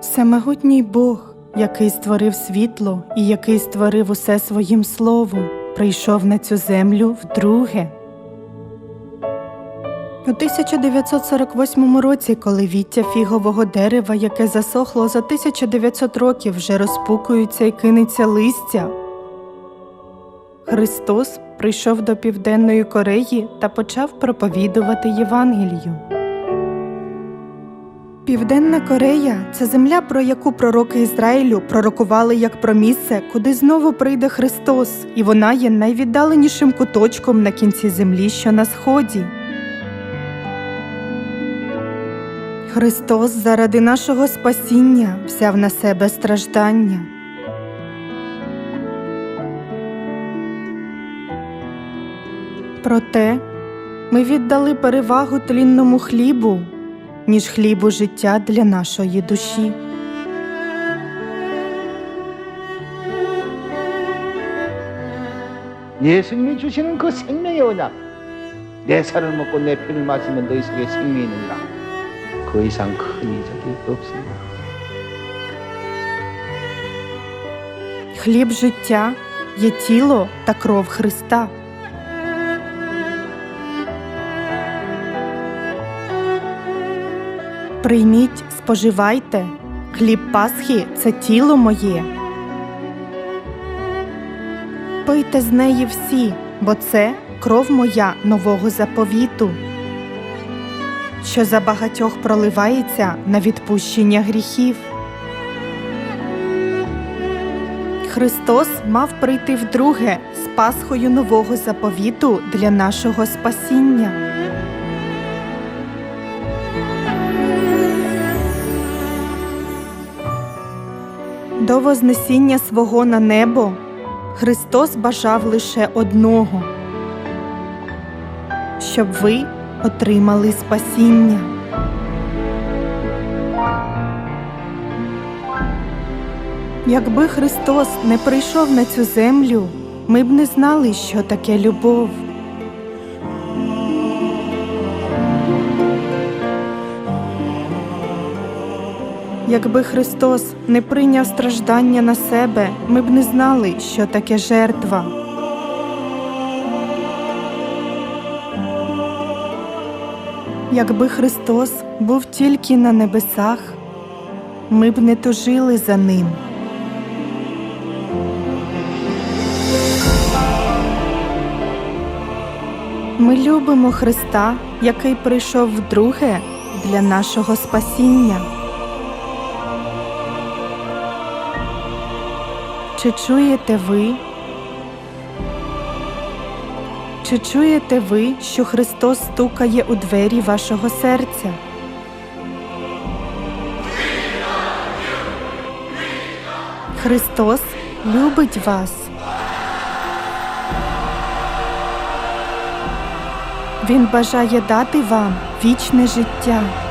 Всемогутній Бог, який створив світло і який створив усе своїм словом, прийшов на цю землю вдруге. У 1948 році, коли віття фігового дерева, яке засохло за 1900 років, вже розпукується і кинеться листя, Христос прийшов до Південної Кореї та почав проповідувати Євангелію. Південна Корея це земля, про яку пророки Ізраїлю пророкували як про місце, куди знову прийде Христос, і вона є найвіддаленішим куточком на кінці землі, що на сході. Христос заради нашого спасіння взяв на себе страждання. Проте ми віддали перевагу тлінному хлібу, ніж хлібу життя для нашої душі. 예수님이 주시는 그 생명의 언약 내 살을 먹고 내 피를 마시면 너희 속에 생명이 있느니라 그 이상 큰 이적이 없습니다 Хліб життя є тіло та кров Христа. Прийміть, споживайте, хліб Пасхи це тіло моє. Пийте з неї всі, бо це кров моя нового заповіту, що за багатьох проливається на відпущення гріхів. Христос мав прийти вдруге з Пасхою нового заповіту для нашого спасіння. До Вознесіння свого на небо Христос бажав лише одного, щоб ви отримали спасіння. Якби Христос не прийшов на цю землю, ми б не знали, що таке любов. Якби Христос не прийняв страждання на себе, ми б не знали, що таке жертва. Якби Христос був тільки на небесах, ми б не тужили за ним. Ми любимо Христа, який прийшов вдруге для нашого спасіння. Чи чуєте ви? Чи чуєте ви, що Христос стукає у двері вашого серця? Христос любить вас. Він бажає дати вам вічне життя.